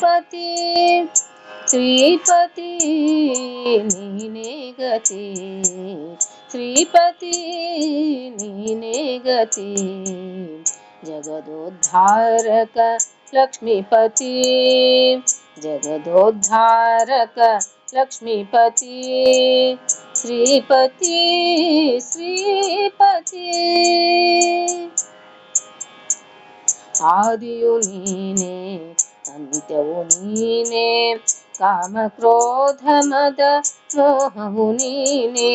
శ్రీపతి శ్రీపతి నీనే గతి శ్రీపతి నీనే గతి జగదోద్ధారక लक्ष्मीपति। जगदोद्धारक लक्ष्मीपति। श्रीपति श्रीपति। आदियो नीने ಅಂತ್ಯವು ನೀನೆ ಕಾಮ ಕ್ರೋಧ ಮದ ಮೋಹವು ನೀನೆ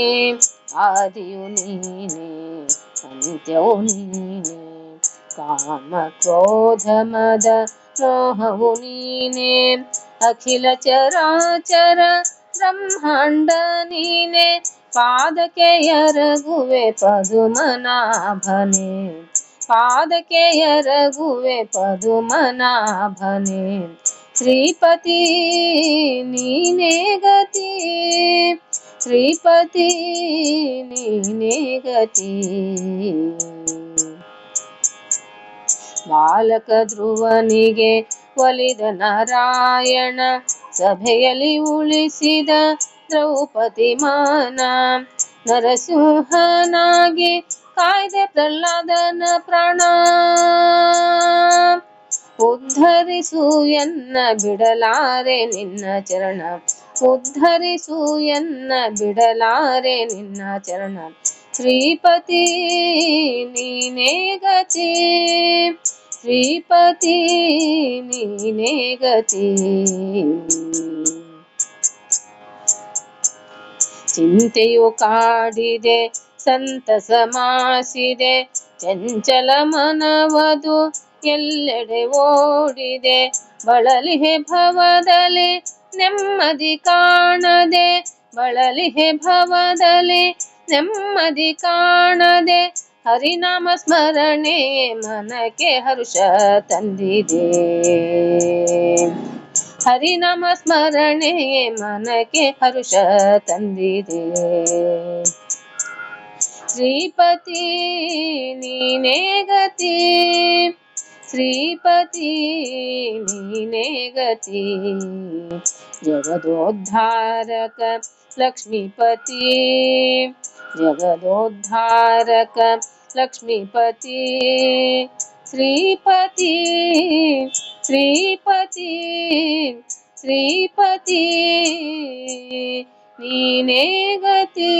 ಆದಿಯು ನೀನೆ ಅಂತ್ಯವು ನೀನೆ ಕಾಮ ಕ್ರೋಧ ಮದ ಮೋಹವು ನೀನೆ ಅಖಿಲ ಚರಾಚರ ಬ್ರಹ್ಮಾಂಡ ನೀನೆ ಪಾದಕ್ಕೆ ಎರಗುವೆ ಪದುಮನಾಭನೆ ಪಾದಕ್ಕೆ ಎರಗುವೆ ಪದುಮನಾಭನೆ. ಶ್ರೀಪತಿ, ನೀನೇ ಗತಿ. ಶ್ರೀಪತಿ, ನೀನೇ ಗತಿ. ಬಾಲಕ ಧ್ರುವನಿಗೆ ಒಲಿದ ನಾರಾಯಣ, ಸಭೆಯಲ್ಲಿ ಉಳಿಸಿದ ದ್ರೌಪದಿ ಮಾನ. ನರಸಿಂಹನಾಗಿ ಕಾಯ್ದೆ ಪ್ರಹ್ಲಾದನ ಪ್ರಾಣ. ಉದ್ಧರಿಸು ಎನ್ನ ಬಿಡಲಾರೆ ನಿನ್ನ ಚರಣ. ಉದ್ಧರಿಸು ಎನ್ನ ಬಿಡಲಾರೆ ನಿನ್ನ ಚರಣ. ಶ್ರೀಪತಿ, ನೀನೇ ಗತಿ. ಶ್ರೀಪತಿ, ನೀನೇ ಗತಿ. ಚಿಂತೆಯು ಕಾಡಿದೆ, ಸಂತಸ ಮಾಸಿದೆ, ಚಂಚಲ ಮನವದು ಎಲ್ಲೆಡೆ ಓಡಿದೆ. ಬಳಲಿಹೆ ಭವದಲ್ಲಿ ನೆಮ್ಮದಿ ಕಾಣದೆ, ಬಳಲಿಹೆ ಭವದಲ್ಲಿ ನೆಮ್ಮದಿ ಕಾಣದೆ, ಹರಿನಾಮ ಸ್ಮರಣೆ ಮನಕ್ಕೆ ಹರುಷ ತಂದಿದೆ. ಹರಿನಾಮ ಸ್ಮರಣೆ ಮನಕ್ಕೆ ಹರುಷ ತಂದಿದೆ ಶ್ರೀಪತಿ ನೀನೇ ಗತಿ ಶ್ರೀಪತಿ ನೀನೇ ಗತಿ ಜಗದೋದ್ಧಾರಕ ಲಕ್ಷ್ಮೀಪತಿ ಜಗದೋದ್ಧಾರಕ ಲಕ್ಷ್ಮೀಪತಿ ಶ್ರೀಪತಿ ಶ್ರೀಪತಿ ಶ್ರೀಪತಿ ನೀನೇ ಗತಿ